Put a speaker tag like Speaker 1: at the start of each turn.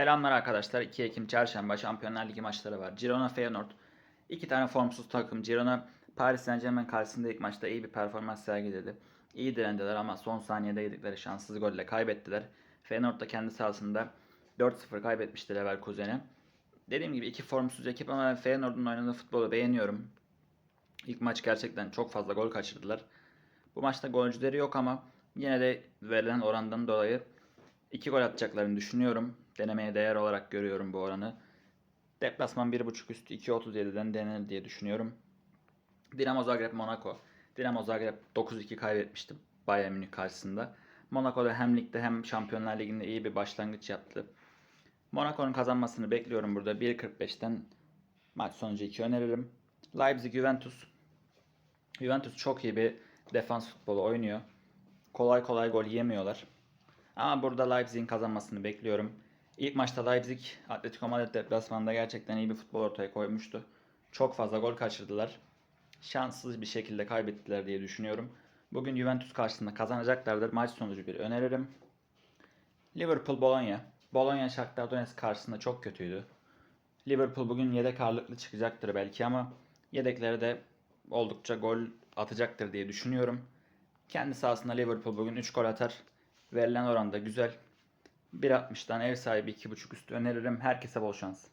Speaker 1: Selamlar arkadaşlar. 2 Ekim Çarşamba Şampiyonlar Ligi maçları var. Girona Feyenoord. İki tane formsuz takım. Girona Paris Saint Germain karşısında ilk maçta iyi bir performans sergiledi. İyi direndiler ama son saniyede yedikleri şanssız golle kaybettiler. Feyenoord da kendi sahasında 4-0 kaybetmişti Leverkusen'e. Dediğim gibi iki formsuz ekip ama ben Feyenoord'un oynadığı futbolu beğeniyorum. İlk maç gerçekten çok fazla gol kaçırdılar. Bu maçta golcüleri yok ama yine de verilen orandan dolayı 2 gol atacaklarını düşünüyorum. Denemeye değer olarak görüyorum bu oranı. Deplasman 1.5 üstü 2.37'den denenir diye düşünüyorum. Dinamo Zagreb Monaco. Dinamo Zagreb 9-2 kaybetmişti Bayern Münih karşısında. Monaco'da hem ligde hem Şampiyonlar Ligi'nde iyi bir başlangıç yaptı. Monaco'nun kazanmasını bekliyorum burada. 1.45'ten maç sonucu 2 öneririm. Leipzig Juventus. Juventus çok iyi bir defans futbolu oynuyor. Kolay kolay gol yemiyorlar. Ama burada Leipzig'in kazanmasını bekliyorum. İlk maçta Leipzig Atletico Madrid deplasmanında gerçekten iyi bir futbol ortaya koymuştu. Çok fazla gol kaçırdılar. Şanssız bir şekilde kaybettiler diye düşünüyorum. Bugün Juventus karşısında kazanacaklardır. Maç sonucu bir öneririm. Liverpool Bologna. Bologna Shakhtar Donetsk karşısında çok kötüydü. Liverpool bugün yedek ağırlıklı çıkacaktır belki ama yedeklere de oldukça gol atacaktır diye düşünüyorum. Kendi sahasında Liverpool bugün 3 gol atar. Verilen oran da güzel. 1.60'dan ev sahibi 2.5 üstü öneririm. Herkese bol şans.